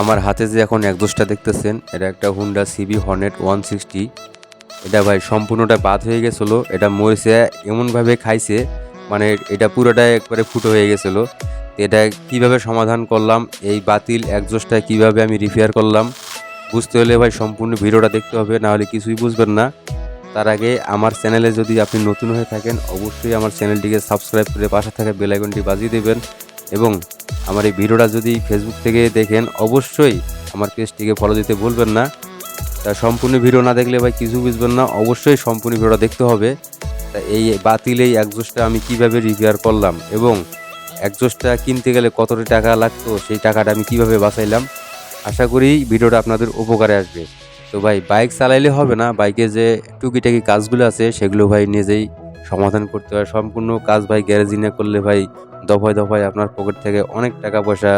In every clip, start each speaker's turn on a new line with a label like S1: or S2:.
S1: আমার হাতে যে এখন একজোসটা দেখতেছেন, এটা একটা Honda CB Hornet one sixty এটা ভাই সম্পূর্ণটা বাদ হয়ে গেছিল, এটা মরিচে এমনভাবে খাইছে মানে এটা পুরোটাই একবারে ফুটো হয়ে গেছিল। এটা কীভাবে সমাধান করলাম, এই বাতিল একজোসটা কীভাবে আমি রিপেয়ার করলাম, বুঝতে হলে ভাই সম্পূর্ণ ভিডিওটা দেখতে হবে নাহলে কিছুই বুঝবেন না। তার আগে আমার চ্যানেলে যদি আপনি নতুন হয়ে থাকেন, অবশ্যই আমার চ্যানেলটিকে সাবস্ক্রাইব করে পাশে থাকা বেল আইকনটি বাজিয়ে দেবেন। এবং আমার এই ভিডিওটা যদি ফেসবুক থেকে দেখেন, অবশ্যই আমার পেজটিকে ফলো দিতে ভুলবেন না। তা সম্পূর্ণ ভিডিও না দেখলে ভাই কিছু বুঝবেন না, অবশ্যই সম্পূর্ণ ভিডিওটা দেখতে হবে। তা এই বাতিল এই একজোসটা আমি কীভাবে রিপেয়ার করলাম এবং একজোসটা কিনতে গেলে কতটা টাকা লাগতো, সেই টাকাটা আমি কীভাবে বাঁচাইলাম, আশা করি ভিডিওটা আপনাদের উপকারে আসবে। তো ভাই বাইক চালাইলে হবে না বাইকে যে টুকিটাকি কাজগুলো আছে, সেগুলো ভাই নিজেই সমাধান করতে হয়। সম্পূর্ণ কাজ ভাই গ্যারেজি না করলে ভাই দফায় দফায় আপনার পকেট থেকে অনেক টাকা পয়সা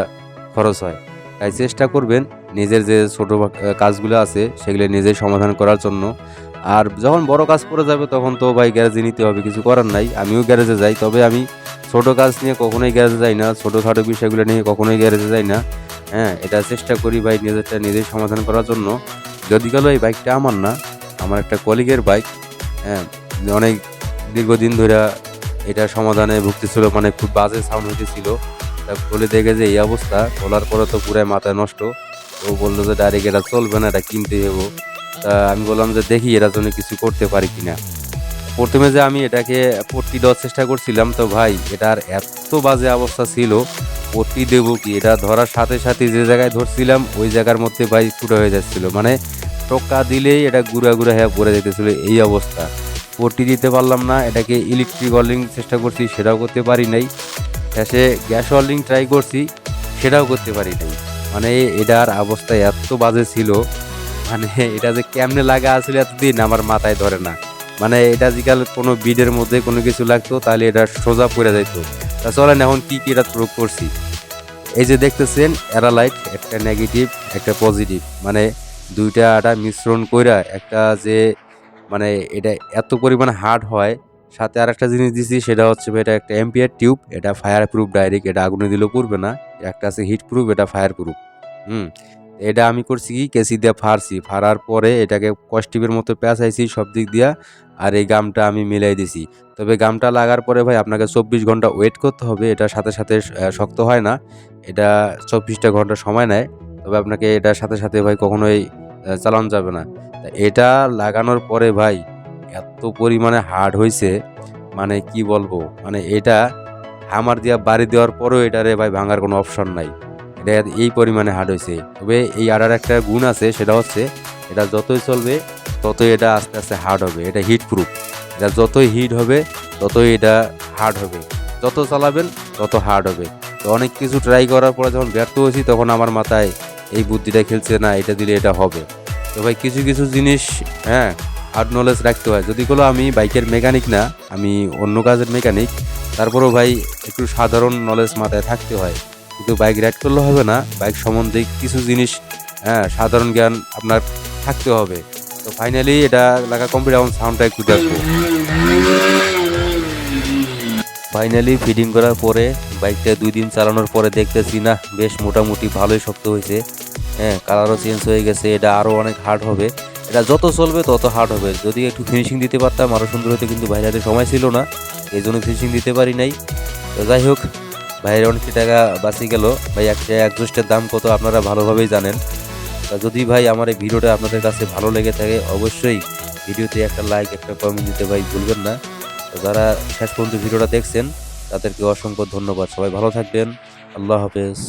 S1: খরচ হয়। তাই চেষ্টা করবেন নিজের যে ছোটো কাজগুলো আছে সেগুলো নিজেই সমাধান করার জন্য। আর যখন বড় কাজ পড়ে যাবে তখন তো ভাই গ্যারেজে নিতে হবে, কিছু করার নাই। আমিও গ্যারেজে যাই, তবে আমি ছোট কাজ নিয়ে কখনোই গ্যারেজে যাই না, ছোটো ছোটোখাটো বিষয়গুলো নিয়ে কখনোই গ্যারেজে যাই না। হ্যাঁ এটা চেষ্টা করি ভাই নিজেরটা নিজেই সমাধান করার জন্য। যদি গেল এই বাইকটা আমার না, আমার একটা কলিগের বাইক হ্যাঁ অনেক দীর্ঘদিন ধরে এটা সমাধানে ভুগতেছিল মানে খুব বাজে সাউন্ড হইতেছিল। তা খুলে দেখে যে এই অবস্থা, খোলার পরে তো পুরাই মাথায় নষ্ট। ও বলল যে, ডাইরেক্ট এটা চলবে না, এটা কিনতে যাব তা আমি বললাম যে, দেখি এটার জন্য কিছু করতে পারি কিনা। প্রথমে যে আমি এটাকে পট্টি দেওয়ার চেষ্টা করছিলাম, তো ভাই, এটার এত বাজে অবস্থা ছিল, পট্টি দেবো কি? এটা ধরার সাথে সাথে যে জায়গায় ধরছিলাম, ওই জায়গার মধ্যে ভাই ফুটো হয়ে যাচ্ছিল। মানে টোকা দিলেই এটা গুঁড়া গুঁড়া হয়ে পড়ে যেতেছিল, এই অবস্থা। পট্টি দিতে পারলাম না, এটাকে ইলেকট্রিক ওয়ার্লিং চেষ্টা করছি, সেটাও করতে পারি নাই। শেষে গ্যাস ওয়ার্লিং ট্রাই করছি, সেটাও করতে পারি নাই। মানে এটার অবস্থা এত বাজে ছিল মানে এটা যে কেমনে লাগা আছিল এতদিন আমার মাথায় ধরে না। মানে এটা জিকাল কোনো বিডের মধ্যে কোনো কিছু লাগতো, তাহলে এটা সোজা পড়ে যাইতো। তা চলেন এখন কি কি এটা প্রয়োগ করছি। এই যে দেখতেছেন অ্যারালাইট একটা নেগেটিভ একটা পজিটিভ মানে দুইটা আটা মিশ্রণ কইরা একটা যে মানে এটা এত পরিমাণে হার্ড হয়। সাথে আর একটা জিনিস দিছি, সেটা হচ্ছে এটা একটা এম্পিয়ার টিউব এটা ফায়ার প্রুফ ডাইরেক্ট এটা আগুনে দিলেও পড়বে না। একটা আছে হিট প্রুফ এটা ফায়ার প্রুফ হুম এটা আমি করছি কি কেসি দিয়ে ফাড়ছি। ফাড়ার পরে এটাকে কস্টিপের মতো পেঁচাইছি সব দিক দিয়া, আর এই গামটা আমি মিলাই দিছি। তবে গামটা লাগার পরে ভাই, আপনাকে চব্বিশ ঘণ্টা ওয়েট করতে হবে, এটা সাথে সাথে শক্ত হয় না। এটা চব্বিশটা ঘণ্টা সময় নেয়। তবে আপনাকে এটার সাথে সাথে ভাই, কখনোই চালানো যাবে না। এটা লাগানোর পরে ভাই এত পরিমাণে হার্ড হয়েছে মানে কি বলব? মানে এটা হামার দিয়া বাড়ি দেওয়ার পরেও এটারে ভাই ভাঙার কোনো অপশন নাই। এটা এই পরিমাণে হার্ড হয়েছে তবে এই আড়ার একটা গুণ আছে, সেটা হচ্ছে এটা যতই চলবে, ততই এটা আস্তে আস্তে হার্ড হবে। এটা হিট প্রুফ এটা যতই হিট হবে, ততই এটা হার্ড হবে। যত চালাবেন, তত হার্ড হবে। তো অনেক কিছু ট্রাই করার পরে যখন ব্যর্থ হয়েছি, তখন আমার মাথায় এই বুদ্ধিটা খেলছে, না, এটা দিলে এটা হবে। তো ভাই কিছু কিছু জিনিস হ্যাঁ হার্ড নলেজ রাখতে হয়। যদি কোনো আমি বাইকের মেকানিক না, আমি অন্য কাজের মেকানিক তারপরেও ভাই একটু সাধারণ নলেজ মাথায় থাকতে হয়। কিন্তু বাইক রাইড করলে হবে না, বাইক সম্বন্ধে কিছু জিনিস হ্যাঁ সাধারণ জ্ঞান আপনার থাকতে হবে। তো ফাইনালি এটা লাগা কমপ্লিট এখন সাউন্ডটা একটু দেখব ফাইনালি ফিডিং করার পরে বাইকটা দুই দিন চালানোর পরে দেখতেছি, না, বেশ মোটামুটি ভালোই শক্ত হয়েছে। হ্যাঁ কালারও চেঞ্জ হয়ে গেছে, এটা আরও অনেক হার্ড হবে। এটা যত চলবে তত হার্ড হবে। যদি একটু ফিনিশিং দিতে পারতাম আরও সুন্দর হতে কিন্তু বাইরে হাতে সময় ছিল না, এই জন্য ফিনিশিং দিতে পারি নাই। তো যাই হোক বাইরে অনেকটি টাকা বাঁচি গেল। ভাই একটা একজোস্টের দাম কত আপনারা ভালোভাবেই জানেন। তা যদি ভাই আমার এই ভিডিওটা আপনাদের কাছে ভালো লেগে থাকে, অবশ্যই ভিডিওতে একটা লাইক একটা কমেন্ট দিতে ভাই ভুলবেন না। তো যারা শেষ পর্যন্ত ভিডিওটা দেখছেন, তাদেরকে অসংখ্য ধন্যবাদ। সবাই ভালো থাকবেন। আল্লাহ হাফেজ।